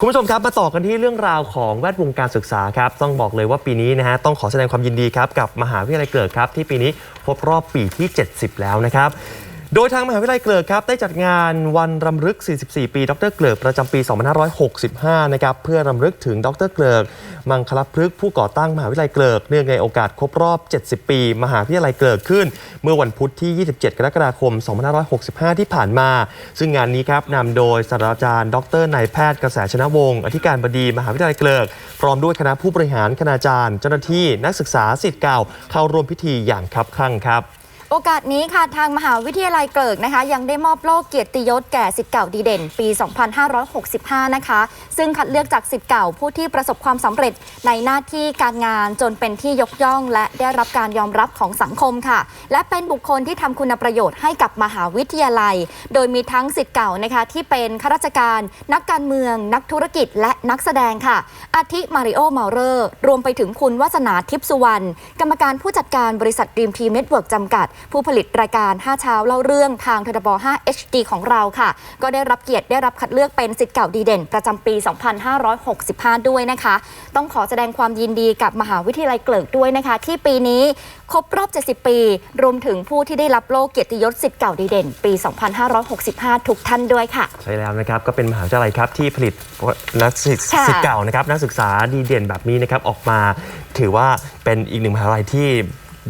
คุณผู้ชมครับมาต่อกันที่เรื่องราวของแวดวงการศึกษาครับต้องบอกเลยว่าปีนี้นะฮะต้องขอแสดงความยินดีครับกับมหาวิทยาลัยเกิดครับที่ปีนี้ครบรอบปีที่ 70 แล้วนะครับ โดยทางมหาวิทยาลัยเกลิกครับได้จัดงานวันรำลึก 44 ปี ดรเกลิกประจำปี 2565 นะครับเพื่อรำลึกถึงดรเกลิกมังคลพฤกษ์ผู้ก่อตั้งมหาวิทยาลัยเกลิกเนื่องในโอกาสครบรอบ 70 ปี มหาวิทยาลัยเกลิกขึ้น เมื่อวันพุธที่ 27 กรกฎาคม 2565 ที่ผ่านมา ซึ่งงานนี้ครับนำโดยศาสตราจารย์ ดรนายแพทย์กระแสชนะวงศ์อธิการบดีมหาวิทยาลัยเกลิกพร้อมด้วยคณะผู้บริหารคณาจารย์ เจ้าหน้าที่นักศึกษาสิทธิ์เก่าเข้าร่วมพิธีอย่างคับคั่งครับ โอกาสนี้ค่ะทางมหาวิทยาลัยเกิกนะคะ ยังได้มอบโล่เกียรติยศแก่สิทธิ์เก่าดีเด่น ปี 2565 นะคะ ซึ่งคัดเลือกจากสิทธิ์เก่าผู้ที่ประสบความสำเร็จในหน้าที่การงานจนเป็นที่ยกย่อง และได้รับการยอมรับของสังคมค่ะ และเป็นบุคคลที่ทำคุณประโยชน์ให้กับมหาวิทยาลัย โดยมีทั้งสิทธิ์เก่านะคะที่เป็นข้าราชการ นักการเมือง นักธุรกิจ และนักแสดงค่ะอาทิมาริโอเมาเรอร์รวมไปถึงคุณวาสนาทิพสุวรรณกรรมการผู้จัดการบริษัทดีมทีเน็ตเวิร์กจำกัดผู้ผลิตรายการ 5 เช้าเล่าเรื่องทางทบ5 HD ของเราค่ะ ก็ได้รับเกียรติได้รับคัดเลือกเป็นสิทธิ์เก่าดีเด่น ประจำปี 2565 ด้วยนะคะ ต้องขอแสดงความยินดีกับมหาวิทยาลัยเกลิกด้วยนะคะ ที่ปีนี้ครบรอบ 70 ปี รวมถึงผู้ที่ได้รับโล่เกียรติยศสิทธิ์เก่าดีเด่น ปี 2565 ทุกท่านด้วยค่ะ ใช่แล้วนะครับก็เป็นมหาวิทยาลัยครับที่ผลิตนักศึกค่ะ ศิษย์เก่านะครับนักศึกษาดีเด่นแบบนี้นะครับออกมา ถือว่าเป็นอีกหนึ่งมหาวิทยาลัยที่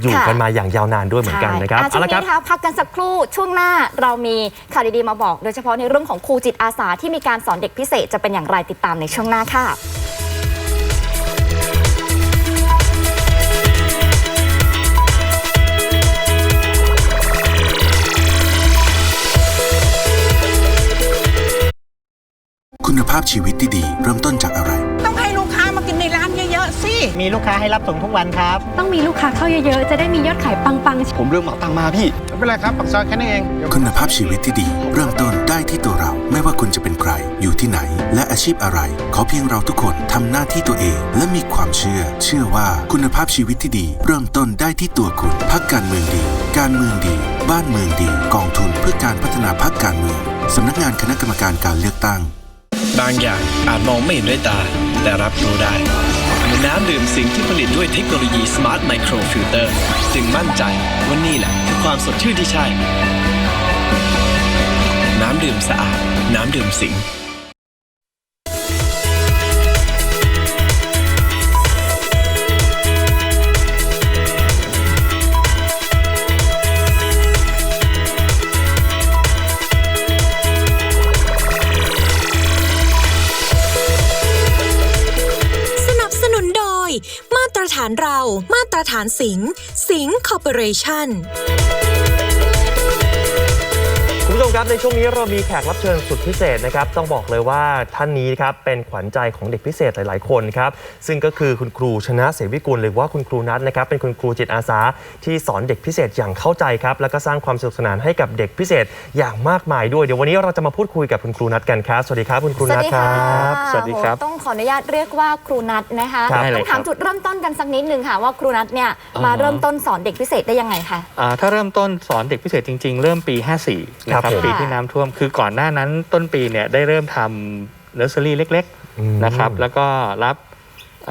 อยู่ค่ะกันมาอย่างยาวนานด้วยเหมือนกันนะครับใช่อะช่วงละคนี้รับนะคะพักกันสักครู่ช่วงหน้าเรามีข่าวดีๆมาบอก โดยเฉพาะในเรื่องของครูจิตอาสาที่มีการสอนเด็กพิเศษจะเป็นอย่างไรติดตามในช่วงหน้าค่ะคุณภาพชีวิตที่ดีเริ่มต้นจากอะไร สิ มีลูกค้าให้รับส่งทุกวันครับ ต้องมีลูกค้าเข้าเยอะๆ จะได้มียอดขายปังๆผมเรื่องเหมาตังค์มาพี่ ไม่เป็นไรครับปักซอยแค่นั้นเองคุณภาพชีวิตที่ดี เริ่มต้นได้ที่ตัวเรา ไม่ว่าคุณจะเป็นใคร อยู่ที่ไหน และอาชีพอะไร ขอเพียงเราทุกคนทำหน้าที่ตัวเอง และมีความเชื่อ เชื่อว่าคุณภาพชีวิตที่ดี เริ่มต้นได้ที่ตัวคุณพักการเมืองดี การเมืองดี บ้านเมืองดี กองทุนเพื่อการพัฒนาพักการเมืองสำนักงานคณะกรรมการการเลือกตั้ง บางอย่างอาจมองไม่เห็นด้วยตา แต่รับรู้ได้ือนน้ำดื่มสิงที่ผลิตด้วยเทคโนโลยี Smart Micro Filter จึงมั่นใจว่านี่แหละคือความสดชื่นที่ใช่ น้ำดื่มสะอาด น้ำดื่มสิงานเรา มาตรฐานสิงห์สิงห์คอร์ปอเรชั่น คุณผู้ชมครับในช่วงนี้เรามีแขกรับเชิญสุดพิเศษนะครับต้องบอกเลยว่าท่านนี้ครับเป็นขวัญใจของเด็กพิเศษหลาย ๆ คนครับซึ่งก็คือคุณครูชนะเสวิกุลหรือว่าคุณครูนัทนะครับเป็นคุณครูจิตอาสาที่สอนเด็กพิเศษอย่างเข้าใจครับแล้วก็สร้างความสนุกสนานให้กับเด็กพิเศษอย่างมากมายด้วยเดี๋ยววันนี้เราจะมาพูดคุยกับคุณครูนัทกันครับสวัสดีครับคุณครูสวันัสทดีครัค่ะบสวัสดีครับโอ้ต้องขออนุญาตเรียกว่าครูนัทนะคะครับได้เลยต้องถามครับจุดเริ่มต้นกันสักนิดนึงค่ะว่าครูนัทเนี่ยมาเริ่มต้นสอนเด็กพิเศษได้ยังไงคะอ่าถ้าเริ่มต้นสอนเด็กพิเศษจริง ๆ เริ่มปี 54นะคครัรับบผมปีที่น้ำท่วม คือก่อนหน้านั้นต้นปีเนี่ยได้เริ่มทำเนอร์เซอรี่เล็กอืมๆนะครับแล้วก็รับ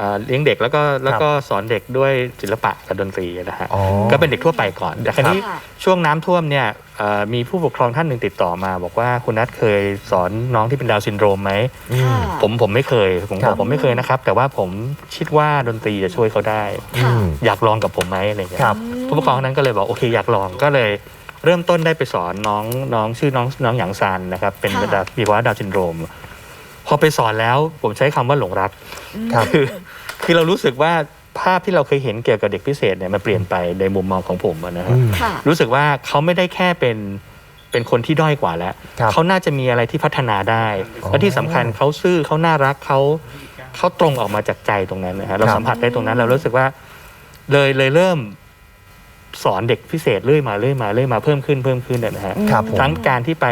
อ่าเลี้ยงเด็กแล้วก็แล้วก็สอนเด็กด้วยศิลปะกับดนตรีนะฮะอ๋อก็เป็นเด็กทั่วไปก่อน แต่คราวนี้ค่ะช่วงน้ำท่วมเนี่ยเอ่อมีผู้ปกครองท่านหนึ่งติดต่อมา บอกว่าคุณนัทเคยสอนน้องที่เป็นดาวน์ซินโดรมไหมค่ะผมผมไม่เคย ผมครับบอกผมไม่เคยนะครับ แต่ว่าผมคิดว่าดนตรีจะช่วยเขาได้ค่ะอืมอยากลองกับผมไหมอะไรเงี้ยครับผู้ปกครองคนนั้นก็เลยบอกโอเคอยากลองก็เลย เริ่มต้นได้ไปสอนน้องน้องชื่อน้องน้องหยางซานนะครับ เป็นค่ะ ดาวมีภาวะดาวน์ซินโดรม พอไปสอนแล้วผมใช้คำว่าหลงรักครับ คือคือเรารู้สึกว่าภาพที่เราเคยเห็นเกี่ยวกับเด็กพิเศษเนี่ยมันเปลี่ยนไปในมุมมองของผมอะนะฮะ อืม ค่ะ รู้สึกว่าเขาไม่ได้แค่เป็นเป็นคนที่ด้อยกว่าแล้ว ครับเขาน่าจะมีอะไรที่พัฒนาได้ อ๋อและที่สำคัญเขาซื่อเขาน่ารักเขาเขาตรงออกมาจากใจตรงนั้นนะฮะเราครับสัมผัสได้ตรงนั้นเรารู้สึกว่าเลยเลยเริ่ม สอนเด็กพิเศษเรื่อยมาเรื่อยมาเรื่อยมาเพิ่มขึ้นเพิ่มขึ้นนะฮะครับผม ทั้งการที่ไป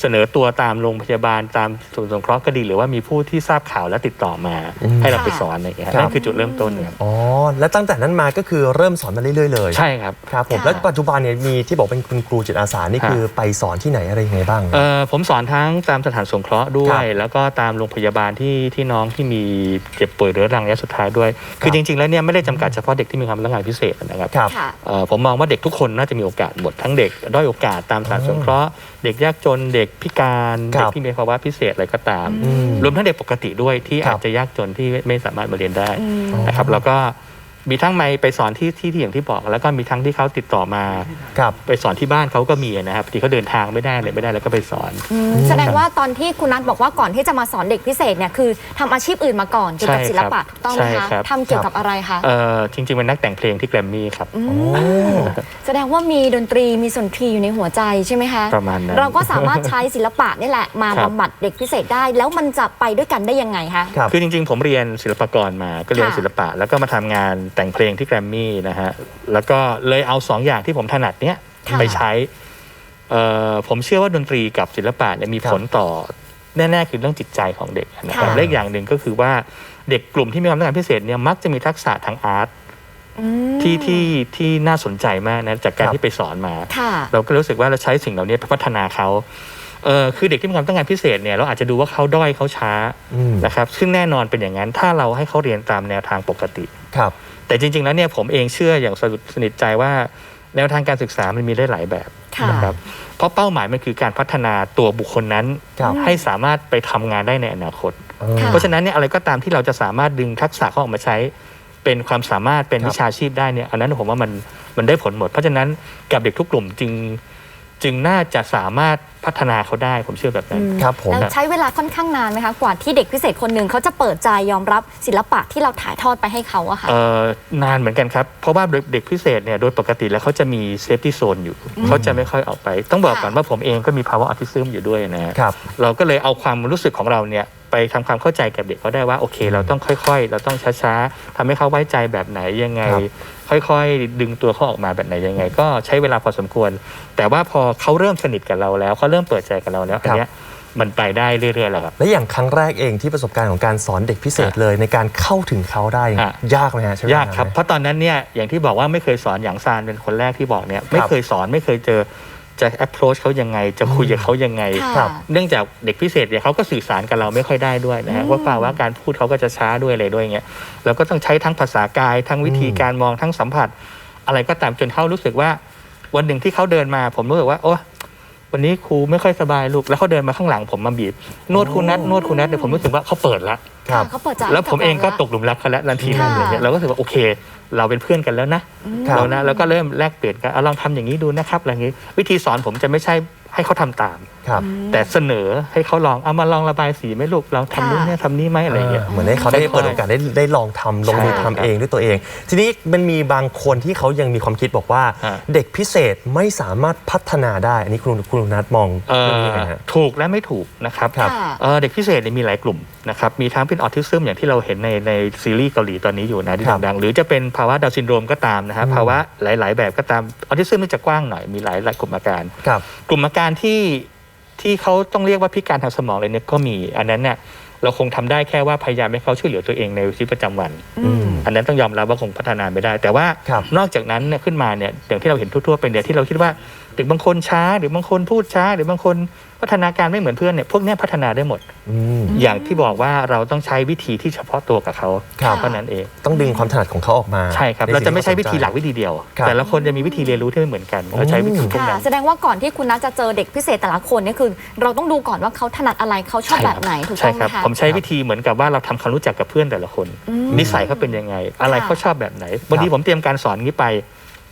เสนอตัวตามโรงพยาบาลตามศูนย์สงเคราะห์ก็ดี หรือว่ามีผู้ที่ทราบข่าวและติดต่อมา อืมให้เราไปค่ะสอนอะไรอย่างเงี้ยครับ นั่นคือจุดเริ่มต้นครับอ๋อแล้วตั้งแต่นั้นมาก็คือเริ่มสอนมาเรื่อยๆเลยใช่ครับ ครับผมค่ะ แล้วปัจจุบันเนี่ยมีที่บอกเป็นคุณครูจิตอาสานี่ครับคือไปสอนที่ไหนอะไรยังไงบ้าง เอ่อผมสอนทั้งตามสถานสงเคราะห์ด้วครัย บแล้วก็ตามโรงพยาบาลที่ที่น้องที่มีเจ็บป่วยเรื้อรังระยะสุดท้ายด้วย คือจริง ๆ แล้วเนี่ยไม่ได้จำกัดเฉพาะเด็กที่มีความต้องการพิเศษนะครับครับ ค่ะ เอ่อผมมองว่าเด็กทุกคนน่าจะมีโอกาสหมดทั้งเด็กด้อยโอกาสตามสถานสงเคราะห์เด็กยากจนเด็กพิการครัเด็บกที่มีภาวะพิเศษอะไรก็ตามอืมรวมทั้งเด็กปกติด้วยที่ครับอาจจะยากจนที่ไม่สามารถมาเรียนได้อืมนะครับแล้วก็ มีทั้งไม่ไปสอนที่ที่ที่อย่างที่บอก แล้วก็มีทั้งที่เขาติดต่อมาครับ ไปสอนที่บ้านเขาก็มีนะครับที่เขาเดินทางไม่ได้เลยไม่ได้แล้วก็ไปสอน อืมแสดงว่าตอนที่คุณนัทบอกว่าก่อนที่จะมาสอนเด็กพิเศษเนี่ยคือทำอาชีพอื่นมาก่อนเกี่ยวกับใช่ศิลปะครับถูกต้องไหมใช่คะครับ ทำเกี่ยวกับอะไรคะเอ่อจริงๆเป็นนักแต่งเพลงที่แกรมมี่ครับอืมแสดงว่ามีดนตรีมีสุนทรีอยู่ในหัวใจใช่ไหมคะประมาณนั้นเราก็สามารถใช้ศิลปะนี่แหละมาครับ บำบัดเด็กพิเศษได้ แล้วมันจะไปด้วยกันได้ยังไงคะ ครับ คือจริงๆ ผมเรียนศิลปากรมาก็เรียนค่ะศิลปะ แล้วก็มาทำงานแต่งเพลงที่แกรมมี่นะฮะแล้วก็เลยเอาสองอย่างที่ผมถนัดเนี้ยค่ะไปใช้เอ่อผมเชื่อว่าดนตรีกับศิลปะเนี่ยมีครับผลต่อแน่ๆคือเรื่องจิตใจของเด็กนะครับค่ะ และอีกอย่างหนึ่งก็คือว่าเด็กกลุ่มที่มีความต้องการพิเศษเนี่ยมักจะมีทักษะทางอาร์ตอืมที่ที่ที่น่าสนใจมากนะจากการครับ ที่ไปสอนมา ค่ะ เราก็รู้สึกว่าเราใช้สิ่งเหล่านี้ไปพัฒนาเขาเออคือเด็กที่มีความต้องการพิเศษเนี่ยเราอาจจะดูว่าเขาด้อยเขาช้าอืมนะครับ ซึ่งแน่นอนเป็นอย่างนั้น ถ้าเราให้เขาเรียนตามแนวทางปกติ ครับ แต่จริง ๆ แล้วเนี่ยผมเองเชื่ออย่างสนิทใจว่าแนวทางการศึกษามันมีได้หลายแบบค่ะนะครับเพราะเป้าหมายมันคือการพัฒนาตัวบุคคลนั้นครับให้สามารถไปทำงานได้ในอนาคตเออค่ะเพราะฉะนั้นเนี่ยอะไรก็ตามที่เราจะสามารถดึงทักษะเขาออกมาใช้ เป็นความสามารถเป็นครับวิชาชีพได้เนี่ยอันนั้นผมว่ามันมันได้ผลหมด เพราะฉะนั้นกับเด็กทุกกลุ่มจึง จึงน่าจะสามารถพัฒนาเขาได้ผมเชื่อแบบนั้น ครับผม แล้วใช้เวลาค่อนข้างนานไหมคะ กว่าที่เด็กพิเศษคนหนึ่งเขาจะเปิดใจยอมรับศิลปะที่เราถ่ายทอดไปให้เขาอะค่ะ เอ่อนานเหมือนกันครับ เพราะว่าเด็กพิเศษเนี่ยโดยปกติแล้วเขาจะมีเซฟตี้โซนอยู่ เขาจะไม่ค่อยออกไป ต้องบอกก่อนค่ะว่าผมเองก็มีภาวะออทิซึมอยู่ด้วยนะฮะครับ เราก็เลยเอาความรู้สึกของเราเนี่ย ไปทำความเข้าใจกับเด็กเขาได้ว่าโอเค เราต้องค่อยๆ เราต้องช้าๆทำให้เขาไว้ใจแบบไหนยังไงครับค่อยๆ ดึงตัวเขาออกมาแบบไหนยังไง ก็ใช้เวลาพอสมควร แต่ว่าพอเขาเริ่มสนิทกับเราแล้วเขาเริ่มเปิดใจกับเราแล้วอันเนี้ยมันไปได้เรื่อยๆแล้วครับ และอย่างครั้งแรกเองที่ประสบการณ์ของการสอนเด็กพิเศษเลยในการเข้าถึงเขาได้อะยากไหมฮะใช่ไหมยากครับเพราะตอนนั้นเนี่ยอย่างที่บอกว่าไม่เคยสอนอย่างซานเป็นคนแรกที่บอกเนี่ยไม่เคยสอนไม่เคยเจอ จะ approach เขายังไง จะคุยกับเขายังไง ค่ะครับเนื่องจากเด็กพิเศษเนี่ยเขาก็สื่อสารกับเราไม่ค่อยได้ด้วยนะฮะว่าเปล่าว่าการพูดเขาก็จะช้าด้วยอะไรด้วยเงี้ยเราก็ต้องใช้ทั้งภาษากายทั้งวิธีการมองทั้งสัมผัส อะไรก็ตามจนเขารู้สึกว่า วันหนึ่งที่เขาเดินมา ผมรู้สึกว่าโอ้ วันนี้ครูไม่ค่อยสบายลูกแล้วเขาเดินมาข้างหลังผมมาบีบนวดครูนัดนวดครูนัดเนี่ยผมรู้สึกว่าเขาเปิดละ ครับ เขาเปิดใจแล้วผมเองก็บราตกหลุมรักเขาแล้วทันทีนั้นค่ะ อะไรเงี้ยเราก็รู้สึกว่าโอเค เราเป็นเพื่อนกันแล้วนะ ครับ เรานะแล้วก็เริ่มแลกเปลี่ยนกันเอาลองทำอย่างนี้ดูนะครับอะไรอย่างนี้ วิธีสอนผมจะไม่ใช่ ให้เขาทำตาม ครับ แต่เสนอให้เขาลองเอามาลองระบายสีไหมลูกลองทำนู่นเนี่ยทำนี่ไหมอะไรอย่างเงี้ยเหมือนให้เขาได้เปิดโอกาสได้ได้ลองทำลงมือใช่ทำเองด้วยตัวเอง ทีนี้มันมีบางคนที่เขายังมีความคิดบอกว่าฮะเด็กพิเศษไม่สามารถพัฒนาได้ อันนี้คุณคุณนัทมองเอ่เรื่องนี้อยังไงฮะถูกและไม่ถูกนะครับครับค่ะเอ่อเด็กพิเศษเนี่ยมีหลายกลุ่มนะครับมีทั้งเป็นออทิซึมอย่างที่เราเห็นในในซีรีส์เกาหลีตอนนี้อยู่นะที่ครับดังๆหรือจะเป็นภาวะดาวน์ซินโดรมก็ตามนะฮะอืมภาวะหลาย ๆ แบบก็ตามออทิซึมนี่จะกว้างหน่อยมีหลายหลายกลุ่มอาการครับกลุ่มอาการที่ที่เขาต้องเรียกว่าพิการทางสมองเลยเนี่ยก็มีอันนั้นเนี่ยเราคงทำได้แค่ว่าพยายามให้เขาช่วยเหลือตัวเองในชีวิตประจำวันอืมอันนั้นต้องยอมรับว่าคงพัฒนาไม่ได้ แต่ว่าครับนอกจากนั้นเนี่ยขึ้นมาเนี่ยอย่างที่เราเห็นทั่วๆไปเนี่ยที่เราคิดว่าเด็กบางคนช้า หรือบางคนพูดช้า หรือบางคน พัฒนาการไม่เหมือนเพื่อนเนี่ยพวกเนี้ยพัฒนาได้หมด อืมอย่างที่บอกว่าเราต้องใช้วิธีที่เฉพาะตัวกับเขาครับ เท่านั้นเอง ต้องดึงความถนัดของเขาออกมาใช่ครับ นเราสิ่งจะไม่ใช้ที่วิธีหลักเขาสนใจวิธีเดียว ครับ แต่ละคนจะมีวิธีเรียนรู้ที่ไม่เหมือนกัน เราใช้วิธีพวกค่ะ นั้น แสดงว่าก่อนที่คุณนัทจะเจอเด็กพิเศษแต่ละคนเนี่ยคือ เราต้องดูก่อนว่าเขาถนัดอะไรเขาชอบแบบไหนถูกต้ใช่องไหคมรับ คะ ผมใช้วิธีเหมือนกับว่าเราทำความรู้จักกับเพื่อนแต่ละคน อืมนิสัยเขาเป็นยังไง อะไรค่ะเขาชอบแบบไหนบางทีผมเตรียมการสอนนี้ไป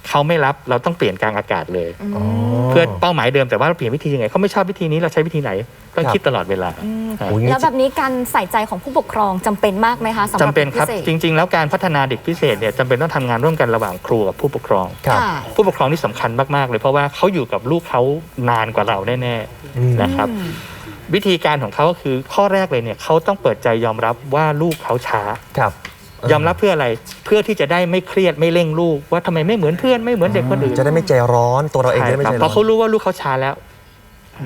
เขาไม่รับเราต้องเปลี่ยนกลางอากาศเลย อืมอ๋อเพื่อเป้าหมายเดิมแต่ว่าเราเปลี่ยนวิธียังไงเขาไม่ชอบวิธีนี้เราใช้วิธีไหนต้องครับ คิดตลอดเวลา อืมครับอุ๊ยแล้วแบบนี้การใส่ใจของผู้ปกครองจำเป็นมากไหมคะสำหรับจำเป็นครับด็กพิจศษริง ๆ แล้วการพัฒนาเด็กพิเศษเนี่ยจำเป็นต้องทำงานร่วมกันระหว่างครูกับผู้ปกครอง ครับค่ะ ผู้ปกครองนี่สำคัญมาก ๆ เลยเพราะว่าเขาอยู่กับลูกเขานานกว่าเราแน่ อืม ๆ นะครับวิธีการของเขาก็คือข้อแรกเลยเนี่ยเขาต้องเปิดใจยอมรับว่าลูกเขาช้า ครับ ยอมรับเพื่ออะไรเพื่อที่จะได้ไม่เครียดไม่เร่งลูก ว่าทำไมไม่เหมือนเพื่อนไม่เหมือนเด็กคนอื่นจะได้ไม่ใจร้อนตัวเราเองใช่จะได้ไม่ครับใจพร้ออนเขารู้ว่าลูกเขาช้าแล้ว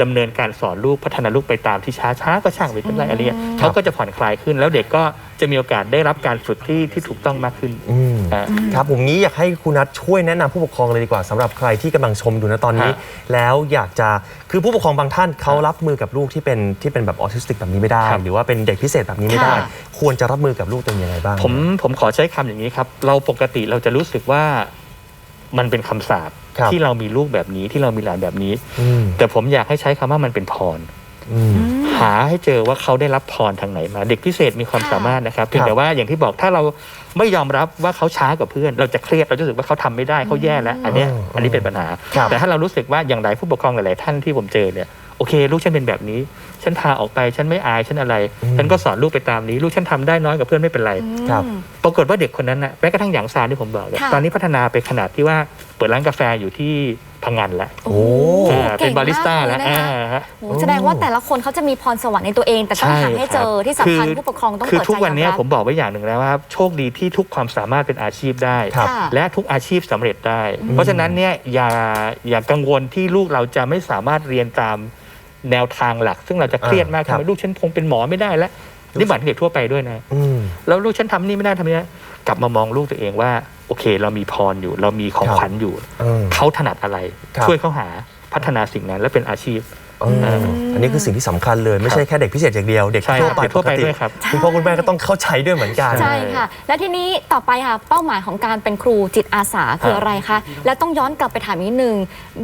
ดำเนินการสอนลูกพัฒนาลูกไปตามที่ช้าช้าก็ช่างไม่เป็นไรอะไรเงี้ยเขาก็จะผ่อนคลายขึ้น แล้วเด็กก็จะมีโอกาสได้รับการฝึกที่ที่ถูกต้องมากขึ้นอืมอ่าครับผมงี้อยากให้คุณนัทช่วยแนะนำผู้ปกครองเลยดีกว่าสำหรับใครที่กำลังชมอยู่นะตอนนี้ฮะแล้วอยากจะคือผู้ปกครองบางท่านเขารับมือกับลูกที่เป็นที่เป็นแบบออทิสติกแบบนี้ไม่ได้ครับหรือว่าเป็นเด็กพิเศษแบบนี้ไม่ได้ค่ะควรจะรับมือกับลูกตัวเองยังไงบ้างผมผมขอใช้คำอย่างนี้ครับ เราปกติเราจะรู้สึกว่ามันเป็นคำสาป ครับที่เรามีลูกแบบนี้ที่เรามีหลานแบบนี้ อืมแต่ผมอยากให้ใช้คำว่ามันเป็นพร อืม หาให้เจอว่าเขาได้รับพรทางไหนมา เด็กพิเศษมีความค่ะ สามารถนะครับเพียงแต่ว่าอย่างที่บอกถ้าเราไม่ยอมรับว่าเขาช้ากว่าเพื่อน เราจะเครียดเราจะรู้สึกว่าเขาทำไม่ได้เขาแย่แล้ว อันเนี้ยอืมอันนี้เป็นปัญหา ครับ แต่ถ้าเรารู้สึกว่าอย่างไรผู้ปกครองหลาย ๆ ท่านที่ผมเจอเนี่ย โอเค ลูกฉันเป็นแบบนี้ ฉันพาออกไปฉันไม่อายฉันอะไร ฉันก็สอนลูกไปตามนี้ ลูกฉันทำได้น้อยกว่าเพื่อนไม่เป็นไร ครับ ปรากฏว่าเด็กคนนั้นนะแม้กระทั่งหยางซานที่ผมบอกเนี่ยค่ะตอนนี้พัฒนาไปขนาดที่ว่าเปิดร้านกาแฟอยู่ที่พังงานแล้วโอ้อ่าเก่เป็นงบาริสต้ามกแล้วเยนะคะอ่าฮะโอ้แสดงว่าแต่ละคนเขาจะมีพรสวรรค์ในตัวเอง แต่ต้องหาให้เจอที่สำคัญคือผู้ปกครองต้องคือเปิดใจทุกวันนี้ยอมรับผมบอกไว้อย่างหนึ่งแล้วว่าโชคดีที่ทุกความสามารถเป็นอาชีพได้ครับค่ะและทุกอาชีพสำเร็จได้ เพราะฉะนั้นเนี่ยอย่าอย่ากังวลที่ลูกเราจะไม่สามารถเรียนตาม แนวทางหลัก ซึ่งเราจะเครียดมากอ่าครัทำบไมลูกฉันคงเป็นหมอไม่ได้แล้วนี่บัตรเด็กทั่วไปด้วยนะอืมแล้วลูกฉันทำนี่ไม่ได้ทำนี่นะกลับมามองลูกตัวเองว่า โอเค เรามีพรอยู่ เรามีของครับขวัญอยู่เออเขาถนัดอะไรครับช่วยเขาหาพัฒนาสิ่งนั้นและเป็นอาชีพ เอออันนี้คือสิ่งที่สำคัญเลยไม่ใช่แค่เด็กพิเศษอย่างเดียว เด็กใช่ทั่วครับไปเด็กทั่วไปปกติด้วยครับ คุณพ่อคุณแม่ก็ต้องเข้าใจด้วยเหมือนกัน ใช่ค่ะ และทีนี้ต่อไปค่ะ เป้าหมายของการเป็นครูจิตอาสาคืออะไรคะ และต้องย้อนกลับไปถามนิดนึง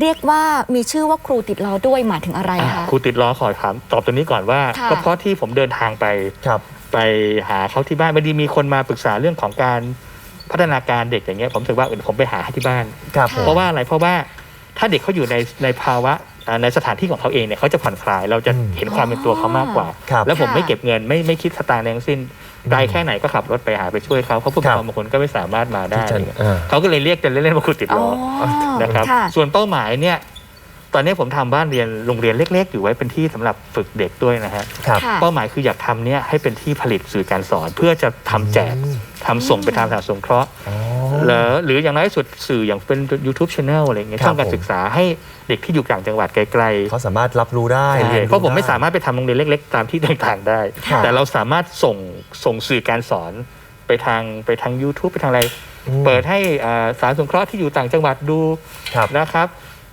เรียกว่ามีชื่อว่าครูติดล้อด้วยหมายถึงอะไรอะคะ ครูติดล้อขอถามตอบตัวนี้ก่อนว่าค่ะ ก็เพราะที่ผมเดินทางไปครับ ไปหาเขาที่บ้านบางทีมีคนมาปรึกษาเรื่องของการพัฒนาการเด็กอย่างเงี้ยผมรู้สึกว่าเออผมไปหาที่บ้าน ครับผม เพราะว่าอะไรเพราะว่าถ้าเด็กเขาอยู่ในในภาวะอ่า ในสถานที่ของเขาเองเนี่ยเขาจะผ่อนคลาย เราจะอืมเห็นความเป็นตัวเขามากกว่าครับแล้วผมค่ะไม่เก็บเงินไม่ไม่คิดสตางค์ใดทั้งสิ้นไกลแค่ไหนก็ขับรถไปหาไปช่วยเขาเพราะผู้ปกครองบางคนก็ไม่สามารถมาได้ที่จะอะไรเงี้ยอ่าเขาก็เลยเรียกกันเล่นๆว่าครูติดอ๋อล้อนะครับค่ะส่วนเป้าหมายเนี่ยตอนนี้ผมทำบ้านเรียนโรงเรียนเล็ก ๆ อยู่ไว้เป็นที่สำหรับฝึกเด็กด้วยนะฮะครับค่ะเป้าหมายคืออยากทำเนี่ยให้เป็นที่ผลิตสื่อการสอน เพื่อจะทำแจกอืมทำส่งไปทางสถานสงเคราะห์อ๋อหรือหรืออย่างน้อยที่สุดสื่ออย่างเป็น YouTube Channel อะไรเงี้ยครับช่องการผมศึกษาให้เด็กที่อยู่ต่างจังหวัดไกลเขาสามารถรับรู้ได้ๆเรียนใช่เพราะผมไม่ด้สามารถไปทำโรงเรียนเล็ก ๆ ตามที่ต่างๆได้ ครับ แต่เราสามารถส่งส่งสื่อการสอนไปทางไปทาง YouTube ไปทางอะไร อืมเปิดให้อ่าสารสงเคราะห์ที่อยู่ต่างจังหวัดดูครับ นะครับ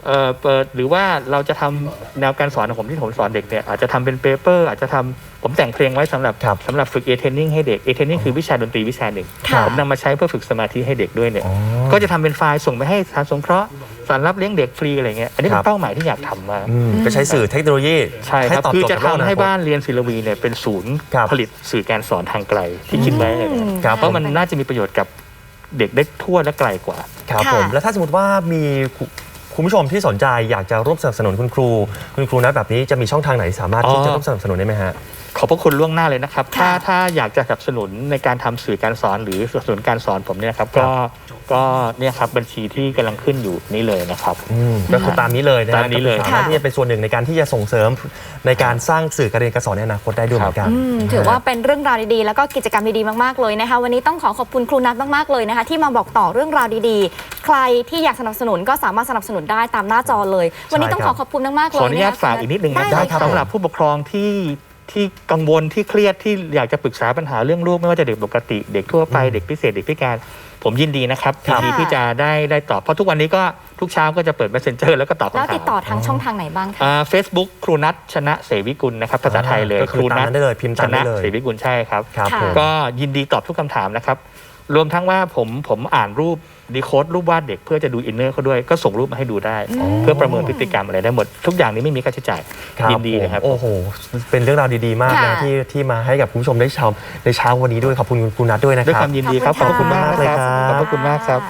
เอ่อเปิดหรือว่าเราจะทำแนวการสอนของผมที่ผมสอนเด็กเนี่ยอาจจะทำเป็นเปเปอร์อาจจะทำผมแต่งเพลงไว้สำหรับครับสำหรับฝึกเอเทนนิ่งให้เด็กเอเทนนิ่งคือวิชาดนตรีวิชาหนึ่งค่ะ ผมนำมาใช้เพื่อฝึกสมาธิให้เด็กด้วยเนี่ย อ๋อ ก็จะทำเป็นไฟล์ส่งไปให้สารสงเคราะห์ สารรับเลี้ยงเด็กฟรีอะไรเงี้ยอันนี้คเป็รับนเป้าหมายที่อยากทำมาก อืมไปใช้สื่อเทคโนโลยีใช่ครับตอบคือโจทย์จะกับโลกทำให้อคตบ้านเรียนศิลวีเนี่ยเป็นศูนย์ครับ ผลิตสื่อการสอนทางไกลที่คิดไว้เลยนะครับเพราะมันน่าจะมีประโยชน์กับเด็กได้ทั่วและไกลกว่า ครับค่ะผมแล้วถ้าสมมติว่ามีคุคุณผู้ชมที่สนใจอยากจะร่วมสนับสนุนคุณครู คุณครูนัทแบบนี้จะมีช่องทางไหนสามารถที่อ๋อ จะร่วมสนับสนุนได้ไหมฮะขอบพระคุณล่วงหน้าเลยนะครับ ถ้าค่ะถ้าอยากจะสนับสนุนในการทำสื่อการสอนหรือสนับสนุนการสอนผมเนี่ยครับครัก็บก็เนี่ยครับบัญชีที่กำลังขึ้นอยู่นี่เลยนะครับอืมก็คือตามนี้เลยนะฮะตามนี้เลยก็สามารถที่จะเป็นส่วนหนึ่งในการที่จะส่งเสริมในการสร้างสื่อการเรียนการสอนในอนาคตได้ด้วยเหมือนกันอืมถือว่าเป็นเรื่องราวดีๆ แล้วก็กิจกรรมดีๆมากๆเลยนะคะ วันนี้ต้องขอขอบคุณครูนัทมากๆเลยนะคะ ที่มาบอกต่อเรื่องราวดีๆ ใครที่อยากสนับสนุนก็สามารถสนับสนุนได้ตามหน้าจอเลย วันนี้ต้องใช่คขรัอบขอบคุณมากๆเลยขออนุญาตะคะฝากอีกนิดนึงนะได้เลยค่ะสำหรับผู้ปกครองที่ ที่กังวลที่เครียดที่อยากจะปรึกษาปัญหาเรื่องลูกไม่ว่าจะเด็กปกติ เด็กทั่วไปเด็กพิเศษเด็กพิการ ผมยินดีนะครับครัยิบนดีที่จะได้ได้ตอบเพราะทุกวันนี้ก็ทุกเช้าก็จะเปิด messenger แล้วก็ตอบแล้วคำถามติดต่อทางช่องทางไหนบ้างคะ เฟซบุ๊กครูนัทชนะเสวิกุลนะครับภาษาไทยเลยก็คือตามนั้นได้เลยพิมพ์ชตามได้นะเลย เสวิกุลใช่ครับ ครับค่ะผม ก็ยินดีตอบทุกคำถามนะครับ รวมทั้งว่าผมผมอ่านรูปดีโคดรูปวาดเด็กเพื่อจะดูอินเนอร์เขาด้วยก็ส่งรูปมาให้ดูได้ เพื่อประเมินพฤติกรรมอะไรได้หมด ทุกอย่างนี้ไม่มีค่าใช้จ่ายครับยินดีนะครับผมโอ้โห เป็นเรื่องราวดีๆ มากค่ะนะที่ที่มาให้กับคุณผู้ชมได้ชมในเช้าวันนี้ด้วยขอบคุณคุณครูนัทด้วยนะด้วยคครับวามยินดีครับขอบพระคุณมากขอบคุณมากเลยนะครับครับขอบพระคุณมากครับ